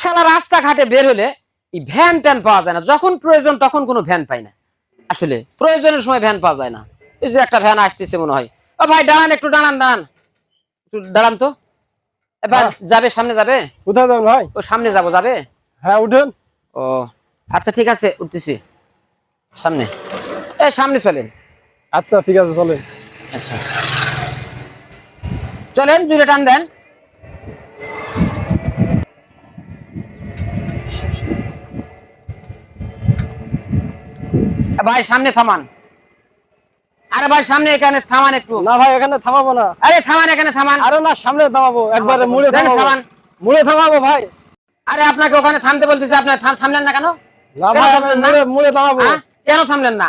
সালা রাস্তাঘাটে বের হলে এই ভ্যান ট্যান পাওয়া যায় না। যখন প্রয়োজন তখন কোনো ভ্যান পাই না। আসলে প্রয়োজনের সময় ভ্যান পাওয়া যায় না। এই যে একটা ভ্যান আসতেছে মনে হয়। ও ভাই দাঁড়ান একটু দাঁড়ান দাঁড়ান। একটু দাঁড়ান তো। এবার যাবে সামনে যাবে? কোথায় যাবেন ভাই? ও সামনে যাব যাবে? হ্যাঁ উঠেন। ও আচ্ছা ঠিক আছে উঠতেছি। সামনে। এ সামনে চলেন। আচ্ছা ঠিক আছে চলেন। আচ্ছা। চলেন জুড়ে টান দেন। ভাই সামনে থামান। আরে ভাই সামনে এখানে থামান একটু। না ভাই এখানে থামাবো না। আরে থামান এখানে থামান। আরে না সামনে থামাবো একবারে মুড়ে থামান। মুড়ে থামাবো ভাই। আরে আপনাকে ওখানে থামতে বলতেছে আপনি থামলেন না কেন? না ভাই না? মুড়ে মুড়ে থামাবো। হ্যাঁ? কেন থামলেন না?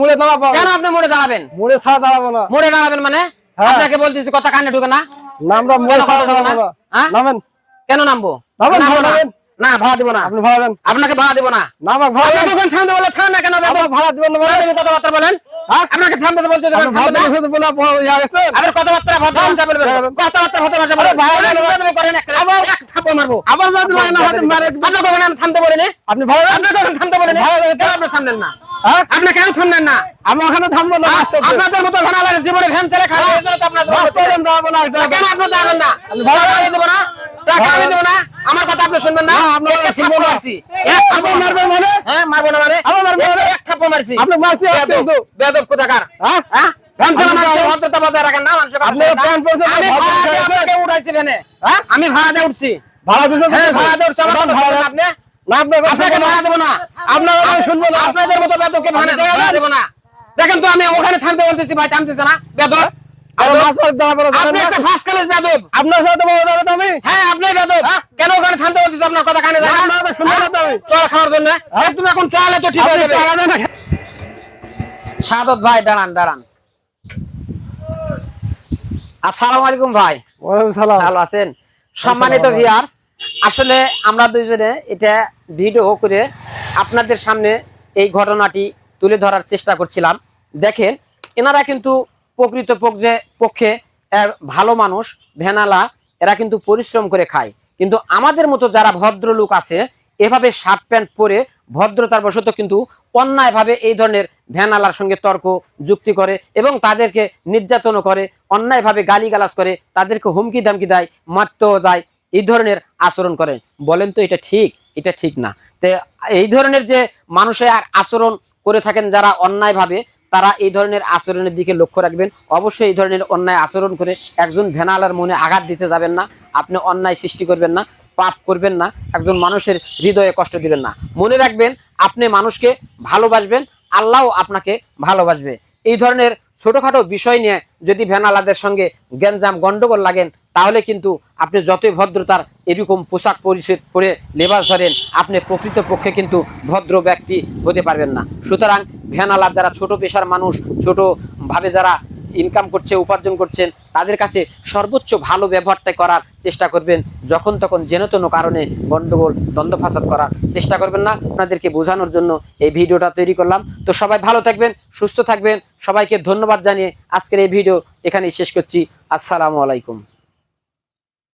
মুড়ে থামাবো। কেন আপনি মোড়ে দাঁড়াবেন? মুড়ে ছাড়া দাঁড়াবো না। মোড়ে দাঁড়াবেন মানে? হ্যাঁ। আপনাকে বলতেছি কথা কানে ঢুকে না। না আমরা মুড়ে কেন ছাড়া দাঁড়াবো না? হ্যাঁ? নামেন। কেন নামবো? নামেন, নামবো না। ভাড়া দিব না। আপনি ভাড়া দেন। আপনাকে ভাড়া দিব না। না ভাড়া আপনি থামতে বলে থাম না কেন? আমার ভাড়া দিবেন না ভাড়া কথাবার্তা বলেন। হ্যাঁ? আপনাকে থামতে বলতে দেবেন, ভাড়া? শুধু বলে আপনি ইয়া গেছে আবার কথাবার্তা হ্যাঁ। কথাবার্তা ভাড়া করেন একটা। এক থাপ্পড় মারবো। আবার যদি না হয়তো মারে আপনি কখন আমি থামতে বলিনি? আপনি ভাড়া দেন। আপনি কখন থামতে বলিনি? ভাড়া। কেন আপনি থামলেন না? হ্যাঁ? আপনি কেন থামলেন না? আমি ওখানে থামবো না। আপনাদের মতো ভ্যানালার জীবনে ভ্যান চালে হয়ে। না এটা। কেন না? ভাড়া দেবো। না? টাকা আমি দেবো না? আমার কথা আপনি শুনবেন না না, আপনার এক শুনব না। মারছি। এক থাপ্পড় মারবেন মানে? হ্যাঁ মারবো না মানে আমার মারবেন মানে? এক থাপ্পড় মারছি আপনি মারছি, আপনি বেয়াদব, তো। বেয়াদব কোথাকার হ্যাঁ? হ্যাঁ না না? আমি ভাড়া দিয়ে হ্যাঁ? উঠছি ভাড়া হ্যাঁ ভাড়া দিয়ে উঠছি আপনি না না না। না দেখেন তো আমি ওখানে থামতে বলতেছি ভাই থামতেছে না বেদব না? বেদব আপনার সাথে আমি হ্যাঁ আপনি বেদব আপনার কথা কানে যায় না, না। চল খাওয়ার জন্য। তুমি এখন চলে তো ঠিক হয়ে যাবে। সাদত ভাই দাঁড়ান দাঁড়ান। আসসালামু আলাইকুম ভাই। ওয়ালাইকুম সালাম। ভালো আছেন? সম্মানিত ভিউয়ার্স আসলে আমরা দুইজনে এটা ভিডিও করে আপনাদের সামনে এই ঘটনাটি তুলে ধরার চেষ্টা করছিলাম। দেখেন এনারা কিন্তু প্রকৃত পক্ষে পক্ষে ভালো মানুষ ভেনালা এরা কিন্তু পরিশ্রম করে খায়। কিন্তু আমাদের মতো যারা ভদ্রলোক আছে, এভাবে শার্ট প্যান্ট পরে ভদ্রতার বশত কিন্তু অন্যায়ভাবে এই ধরনের ভ্যানালার সঙ্গে তর্ক যুক্তি করে এবং তাদেরকে নির্যাতন করে, অন্যায়ভাবে গালিগালাজ করে, তাদেরকে হুমকি দামকি দেয়, মারতেও যায় এই ধরনের আচরণ করে। বলেন তো এটা ঠিক এটা ঠিক না। তে এই ধরনের যে মানুষের আচরণ করে থাকেন যারা অন্যায়ভাবে, তারা এই ধরনের আচরণের দিকে লক্ষ্য রাখবেন। অবশ্যই এই ধরনের অন্যায় আচরণ করে একজন ভেনালার মনে আঘাত দিতে যাবেন না। আপনি অন্যায় সৃষ্টি করবেন না, পাপ করবেন না, একজন মানুষের হৃদয়ে কষ্ট দিবেন না। মনে রাখবেন, আপনি মানুষকে ভালোবাসবেন, আল্লাহও আপনাকে ভালোবাসবে। এই ধরনের ছোটখাটো বিষয় নিয়ে যদি ভ্যানালাদের সঙ্গে গ্যাঞ্জাম গন্ডগোল লাগেন, তাহলে কিন্তু আপনি যতই ভদ্রতার এরকম পোশাক পরিচ্ছদ পরে লেবাস ধরেন, আপনি প্রকৃত পক্ষে কিন্তু ভদ্র ব্যক্তি হতে পারবেন না। সুতরাং ভ্যানালার যারা ছোট পেশার মানুষ ছোটোভাবে যারা ইনকাম করছে, উপার্জন করছেন, তাদের কাছে সর্বোচ্চ ভালো ব্যবহারটা করার চেষ্টা করবেন। যখন তখন যেন তেন কারণে গণ্ডগোল দ্বন্দ্ব ফাসাদ করার চেষ্টা করবেন না। আপনাদেরকে বোঝানোর জন্য এই ভিডিওটা তৈরি করলাম। তো সবাই ভালো থাকবেন, সুস্থ থাকবেন। সবাইকে ধন্যবাদ জানিয়ে আজকের এই ভিডিও এখানেই শেষ করছি। আসসালামু আলাইকুম।